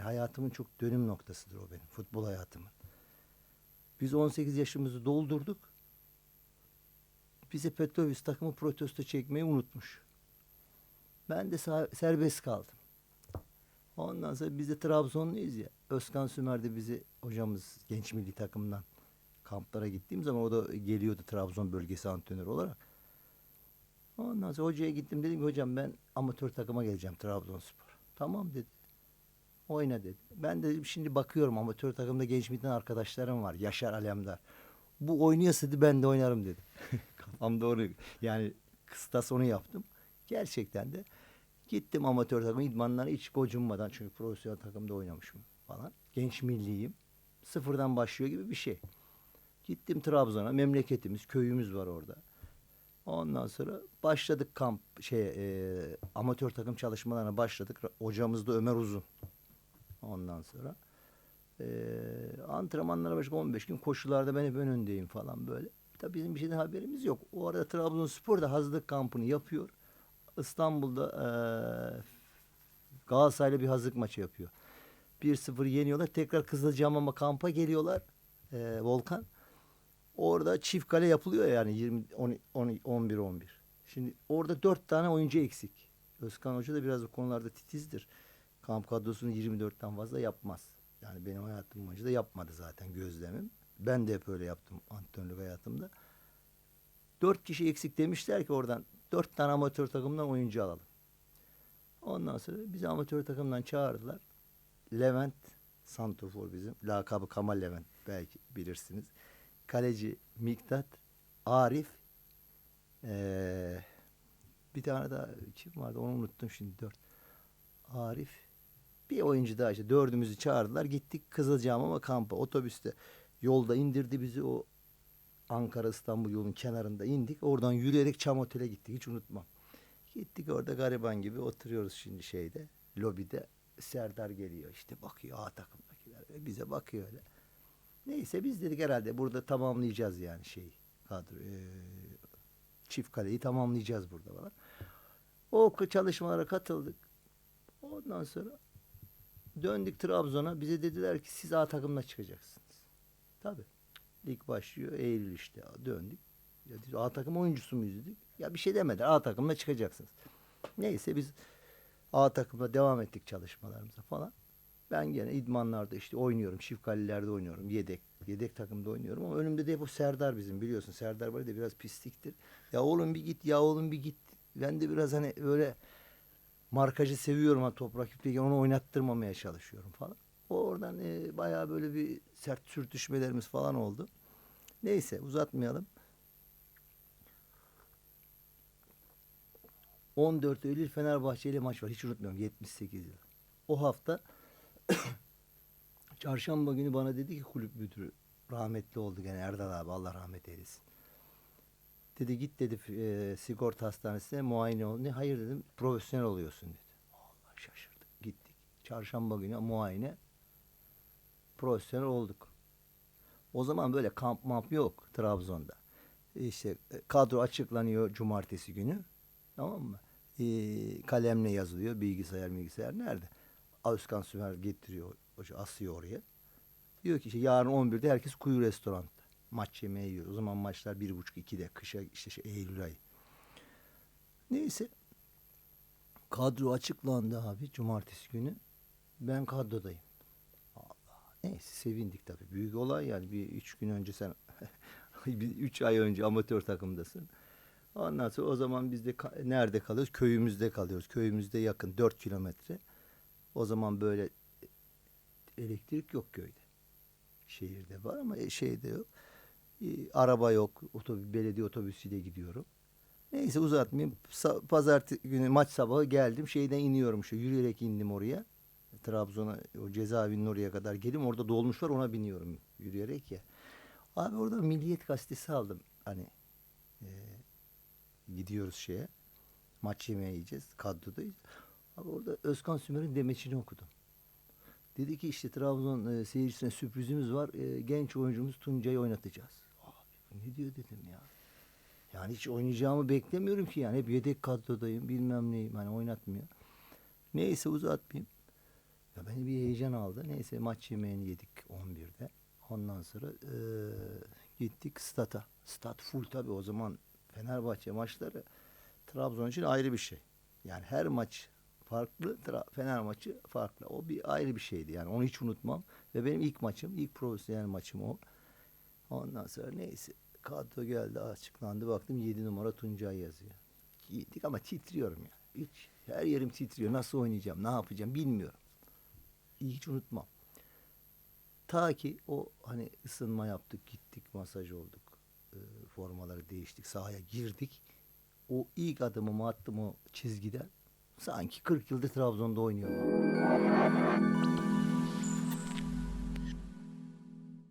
Hayatımın çok dönüm noktasıdır o benim. Futbol hayatımın. Biz 18 yaşımızı doldurduk. Bize Petrovic takımı protesto çekmeyi unutmuş. Ben de serbest kaldım. Ondan sonra biz de Trabzonluyuz ya. Özkan Sümer de bizi hocamız genç milli takımdan kamplara gittiğim zaman o da geliyordu Trabzon bölgesi antrenörü olarak. Ondan sonra hocaya gittim dedim ki hocam ben amatör takıma geleceğim Trabzonspor. Tamam dedi. Oyna dedi. Ben de şimdi bakıyorum amatör takımda genç milli arkadaşlarım var. Yaşar Alemdar. Bu oynuyorsa dedi ben de oynarım dedi. Kafamda onu yani kıstas onu yaptım. Gerçekten de gittim amatör takım idmanlara hiç gocunmadan çünkü profesyonel takımda oynamışım falan. Genç milliyim. Sıfırdan başlıyor gibi bir şey. Gittim Trabzon'a memleketimiz köyümüz var orada. Ondan sonra başladık kamp şey e, amatör takım çalışmalarına başladık. Hocamız da Ömer Uzun. Ondan sonra e, antrenmanlara başka 15 gün koşularda ben hep ön falan böyle. Tabii bizim bir şeyden haberimiz yok. O arada Trabzonspor da hazırlık kampını yapıyor. İstanbul'da e, Galatasaray'la bir hazırlık maçı yapıyor. 1-0 yeniyorlar. Tekrar Kızılcahamam'a kampa geliyorlar. E, Volkan. Orada çift kale yapılıyor yani 20 10 10 11 11. Şimdi orada dört tane oyuncu eksik. Özkan Hoca da biraz bu konularda titizdir. Kamp kadrosunu 24'ten fazla yapmaz. Yani benim hayatım boyunca da yapmadı zaten gözlemim. Ben de hep öyle yaptım antrenörlük hayatımda. Dört kişi eksik demişler ki oradan dört tane amatör takımdan oyuncu alalım. Ondan sonra bizi amatör takımdan çağırdılar. Levent Santrofor bizim. Lakabı Kamal Levent belki bilirsiniz. Kaleci Miktat, Arif, eee, bir tane daha kim vardı onu unuttum şimdi dört. Arif, bir oyuncu daha işte dördümüzü çağırdılar. Gittik Kızılcahamama kampa otobüste. Yolda indirdi bizi o Ankara İstanbul yolun kenarında indik. Oradan yürüyerek Çam Otel'e gittik hiç unutmam. Gittik orada gariban gibi oturuyoruz şimdi şeyde lobide. Serdar geliyor işte bakıyor A takımdakiler bize bakıyor öyle. Neyse biz dedik herhalde burada tamamlayacağız yani şeyi kadro eee, çift kaleyi tamamlayacağız burada falan. O çalışmalara katıldık. Ondan sonra döndük Trabzon'a. Bize dediler ki siz A takımına çıkacaksınız. Tabii. Lig başlıyor. Eylül işte. Döndük. Ya biz A takım oyuncusu muyuz dedik. Ya bir şey demediler. A takımına çıkacaksınız. Neyse biz A takımda devam ettik çalışmalarımıza falan. Ben gene idmanlarda işte oynuyorum. Çift kalelerde oynuyorum. Yedek. Yedek takımda oynuyorum ama önümde de o Serdar bizim biliyorsun. Serdar böyle de biraz pisliktir. Ya oğlum bir git ya oğlum bir git. Ben de biraz hani böyle markacı seviyorum ha top rakipteyken onu oynattırmamaya çalışıyorum falan. O oradan e, bayağı böyle bir sert sürtüşmelerimiz falan oldu. Neyse uzatmayalım. 14 Eylül Fenerbahçe ile maç var. Hiç unutmuyorum 78 yıl. O hafta çarşamba günü bana dedi ki kulüp müdürü rahmetli oldu gene Erdal abi Allah rahmet eylesin. Dedi git dedi e, sigorta hastanesine muayene ol. Ne hayır dedim profesyonel oluyorsun dedi. Allah şaşırdık. Gittik. Çarşamba günü muayene profesyonel olduk. O zaman böyle kamp mamp yok Trabzon'da. İşte e, kadro açıklanıyor cumartesi günü. Tamam mı? Ee, kalemle yazılıyor. Bilgisayar bilgisayar nerede? Özkan Sümer getiriyor. Hoca asıyor oraya. Diyor ki işte yarın 11'de herkes kuyu restoranda. Maç yemeği yiyor. O zaman maçlar bir buçuk ikide. Kışa işte şey, Eylül ayı. Neyse. Kadro açıklandı abi cumartesi günü. Ben kadrodayım. Allah. Neyse sevindik tabii. Büyük olay yani. Bir üç gün önce sen üç ay önce amatör takımdasın. Ondan sonra o zaman biz de ka- nerede kalıyoruz? Köyümüzde kalıyoruz. Köyümüzde yakın dört kilometre. O zaman böyle elektrik yok köyde. Şehirde var ama e, şeyde yok. E, araba yok. Otobüs, belediye otobüsüyle gidiyorum. Neyse uzatmayayım. Sa- Pazartesi günü maç sabahı geldim. Şeyden iniyorum şu yürüyerek indim oraya. Trabzon'a o cezaevinin oraya kadar geldim. Orada dolmuş var ona biniyorum yürüyerek ya. Abi orada Milliyet gazetesi aldım. Hani e, gidiyoruz şeye. Maç yemeği yiyeceğiz. Kadrodayız. Orada Özkan Sümer'in demeçini okudum. Dedi ki işte Trabzon e, seyircisine sürprizimiz var. E, genç oyuncumuz Tuncay'ı oynatacağız. Abi ne diyor dedim ya. Yani hiç oynayacağımı beklemiyorum ki yani. Hep yedek kadrodayım bilmem neyim. Hani oynatmıyor. Neyse uzatmayayım. Ya beni bir heyecan aldı. Neyse maç yemeğini yedik 11'de. Ondan sonra eee, gittik stata. Stat full tabii o zaman Fenerbahçe maçları Trabzon için ayrı bir şey. Yani her maç farklı, Fener maçı farklı. O bir ayrı bir şeydi yani onu hiç unutmam. Ve benim ilk maçım, ilk profesyonel maçım o. Ondan sonra neyse kadro geldi açıklandı baktım 7 numara Tuncay yazıyor. Giydik ama titriyorum ya. Hiç her yerim titriyor. Nasıl oynayacağım, ne yapacağım bilmiyorum. Hiç unutmam. Ta ki o hani ısınma yaptık, gittik, masaj olduk. e, formaları değiştik, sahaya girdik. O ilk adımımı attım o çizgiden. Sanki 40 yıldır Trabzon'da oynuyorum.